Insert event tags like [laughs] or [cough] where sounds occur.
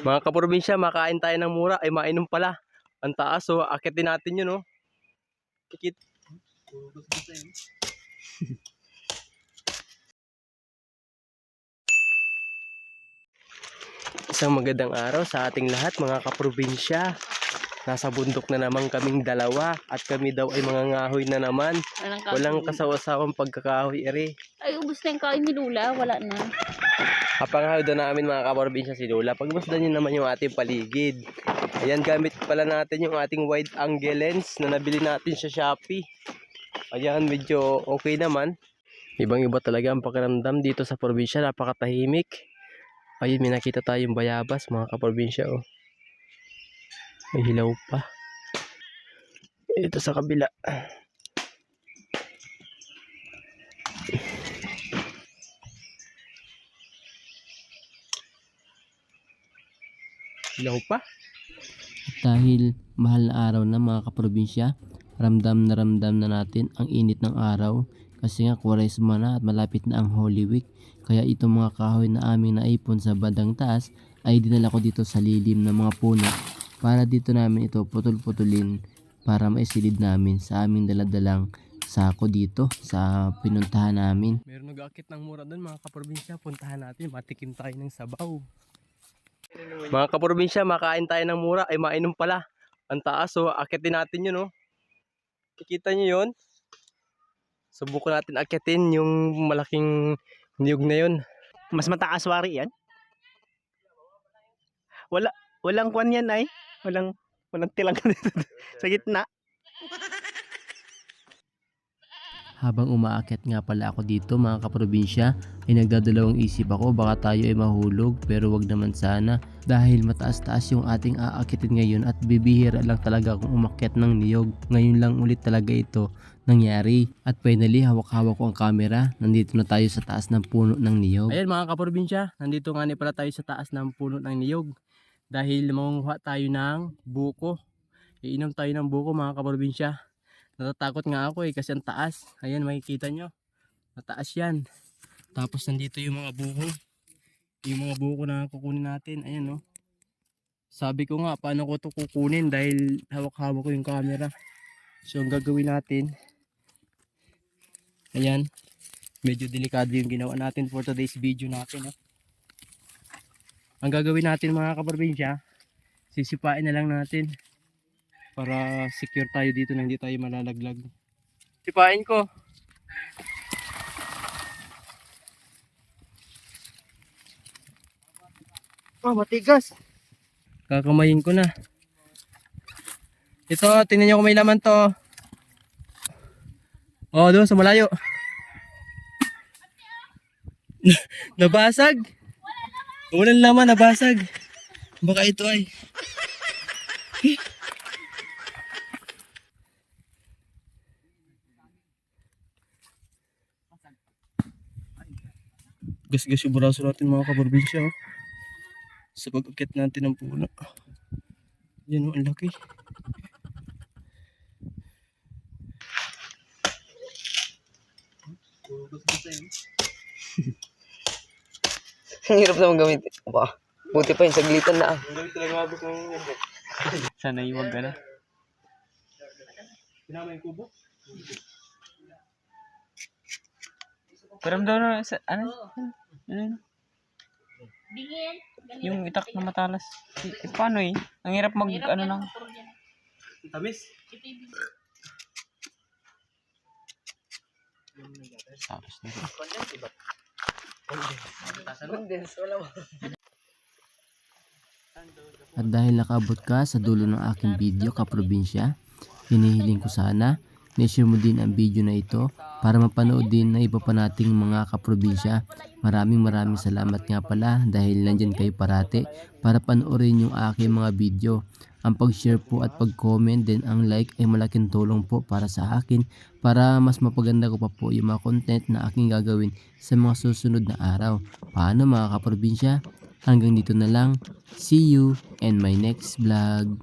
Mga kaprobinsya, makain tayo ng mura. Ay, mainom pala. Ang taas, so akitin natin yun, oh. Kikit. [laughs] Isang magandang araw sa ating lahat, mga kaprobinsya. Nasa bundok na naman kaming dalawa at kami daw ay mga ngahoy na naman. Walang kain. Walang kasawasawang pagkakahoy ere. Ay, ubos na yung kain ni Lula. Wala na. Kapangahoy doon namin mga kaprobinsya si Lola. Pagmasdan nyo naman yung ating paligid. Ayan, gamit pala natin yung ating wide angle lens na nabili natin sa Shopee. Ayan, medyo okay naman. Ibang iba talaga ang pakiramdam dito sa probinsya. Napakatahimik. Ayun, may nakita tayong bayabas mga kaprobinsya. Oh. May hilaw pa. Ito sa kabila. Hilaw pa? Dahil mahal na araw na mga kaprobinsya, ramdam na ramdam na natin ang init ng araw kasi nga kwaresma na at malapit na ang Holy Week. Kaya itong mga kahoy na aming naipon sa bandang taas ay dinala ko dito sa lilim ng mga puno para dito namin ito putol-putulin para maisilid namin sa aming daladalang sako dito sa pinuntahan namin. Meron nag-akit ng mura doon mga kaprobinsya. Puntahan natin, matikim tayo ng sabaw. Mga kaprobinsya, makain tayo ng mura. Ay, mainom pala. Ang taas, so akitin natin yun, oh. Kikita nyo yun? Subukan natin akitin yung malaking niyog na yun. Mas mataas wari yan. Wala walang kwan yan ay. Walang walang tilang sa gitna. Habang umaakyat nga pala ako dito mga kaprobinsya ay nagdadalawang isip ako baka tayo ay mahulog pero wag naman sana dahil mataas-taas yung ating aakitin ngayon at bibihira lang talaga kung umakyat ng niyog. Ngayon lang ulit talaga ito nangyari at finally hawak-hawak ko ang camera nandito na tayo sa taas ng puno ng niyog. Ayan mga kaprobinsya, nandito nga ni pala tayo sa taas ng puno ng niyog. Dahil mangunguha tayo ng buko. Iinom tayo ng buko mga kaprobinsya. Natatakot nga ako eh kasi ang taas. Ayan makikita nyo. Mataas yan. Tapos nandito yung mga buko. Yung mga buko na kukunin natin. Ayan no. Sabi ko nga paano ko to kukunin dahil hawak-hawak ko yung camera. So ang gagawin natin. Ayan. Medyo delikado yung ginawa natin for today's video natin. No? Ang gagawin natin mga kaprobinsya, sisipain na lang natin para secure tayo dito na hindi tayo malalaglag. Sipain ko. Oh, matigas. Kakamayin ko na. Ito, tingnan nyo kung may laman to. Oh, doon sa malayo. [laughs] nabasag. Walang laman, nabasag. Baka ito ay. Gas-gas yung braso natin mga kabarbinsya. Oh. Sa pag-akit natin ng puno. Yan oh, ang laki. Ang hirap naman gamitin. Aba, buti pa yung saglitan na. ah. Ang galing talaga mabot ng Sana iwag ka na. Pinama yung kubo. Param daw na sa ano? Ano? Bingin. Yung itak na matalas. Eh, paano eh? Ang hirap mag ano nang Tamis. tapos na. At dahil nakaabot ka sa dulo ng aking video kaprobinsya, hinihiling ko sana na-share mo din ang video na ito para mapanood din ng iba pa nating mga kaprobinsya. Maraming maraming salamat nga pala dahil nandyan kayo parate para panoorin yung aking mga video. Ang pag-share po at pag-comment din ang like ay malaking tulong po para sa akin para mas mapaganda ko pa po yung mga content na aking gagawin sa mga susunod na araw. Paano mga kaprobinsya? Hanggang dito na lang. See you in my next vlog.